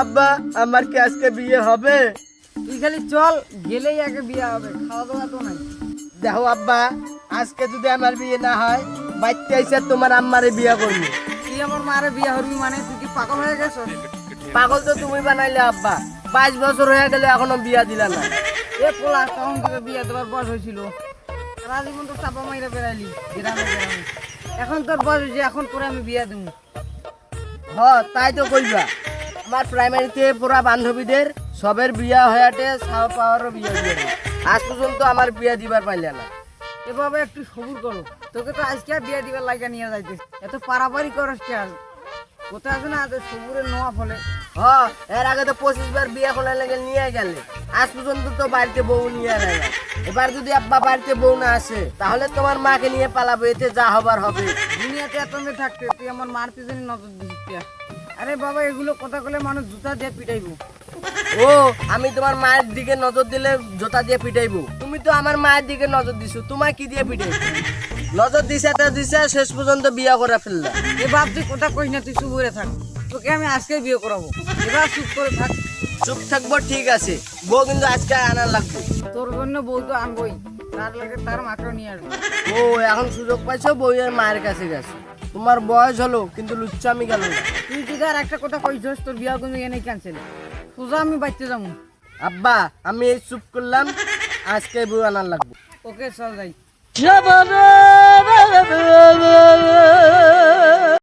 আব্বা আমার কি আজকে বিয়ে হবে? তুই খালি চল গেলেই আগে বিয়ে হবে খাওয়া দাওয়া তো নাই। দেখো আব্বা আজকে যদি আমার বিয়ে না হয় বাচ্চা এসে তোমার আম্মারে বিয়ে করব। তুই আমার মারে বিয়ে করবি মানে তুই কি পাগল হয়ে গেছ পাগল তো তুমি বানাইলে আব্বা। পাঁচ বছর হয়ে গেলে এখনও বিয়া দিলা না। এ পোলা তখন তোকে বিয়ে দেওয়ার বয়স হয়েছিল। সারা জীবন তো চাপা মাইরা বেড়াইলি গ্রামে গ্রামে। এখন তোর বয়স হয়েছে এখন করে আমি বিয়ে দেবো। হ তাই তো কইবা। আমার প্রাইমারিতে পুরা বান্ধবীদের সবের বিয়া হয়াটে সাও পাওয়ারও বিয়া দিয়ে। আজ পর্যন্ত আমার বিয়া দিবার পাইলে না। এভাবে একটু সবুর করো। তোকে তো আজকে বিয়ে দিবার লাগা নিয়ে যাইতে। এত পারাপারি করস কে আর? কোথায় আছে না এত সবুরের নোয়া ফলে। হ, এর আগে তো পঁচিশ বার বিয়া করার লেগে নিয়ে গেলে। আজ পর্যন্ত তো বাড়িতে বউ নিয়ে নেয় এবার যদি আব্বা বাড়িতে বউ না আসে, তাহলে তোমার মাকে নিয়ে পালাবো। এতে যা হবার হবে। দুনিয়াতে এত থাকতে তুই আমার মার পিছনে নজর কে? আরে বাবা এগুলো কথা বলে মানুষ জুতা দিয়ে পিটাইবো। ও আমি তোমার মায়ের দিকে নজর দিলে জোতা দিয়ে পিটাইবো। তুমি তো আমার মায়ের দিকে নজর দিছো তোমায় কি দিয়ে পিটাইবো? নজর দিছে তা দিছে শেষ পর্যন্ত বিয়া করে ফেললা। এ বাপ তুই কথা কইস না তুই চুপ করে থাক। তোকে আমি আজকে বিয়ে করাবো। এবার চুপ করে থাক। চুপ থাকব ঠিক আছে। বউ কিন্তু আজকে আনার লাগবে। তোর জন্য বউ তো আনবই তার লাগে তার মাকে নিয়ে আসব। ও এখন সুযোগ পাইছো বউয়ের মায়ের কাছে গেছে। তোমার বয়স হলো কিন্তু লুচ্চামি গেল। না তুই যদি আর একটা কথা কইছস তোর বিয়া কিন্তু এনে ক্যান্সেল সোজা আমি বাইতে যাব। আব্বা আমি এই চুপ করলাম আজকে বউ আনার লাগবে। ওকে চল যাই।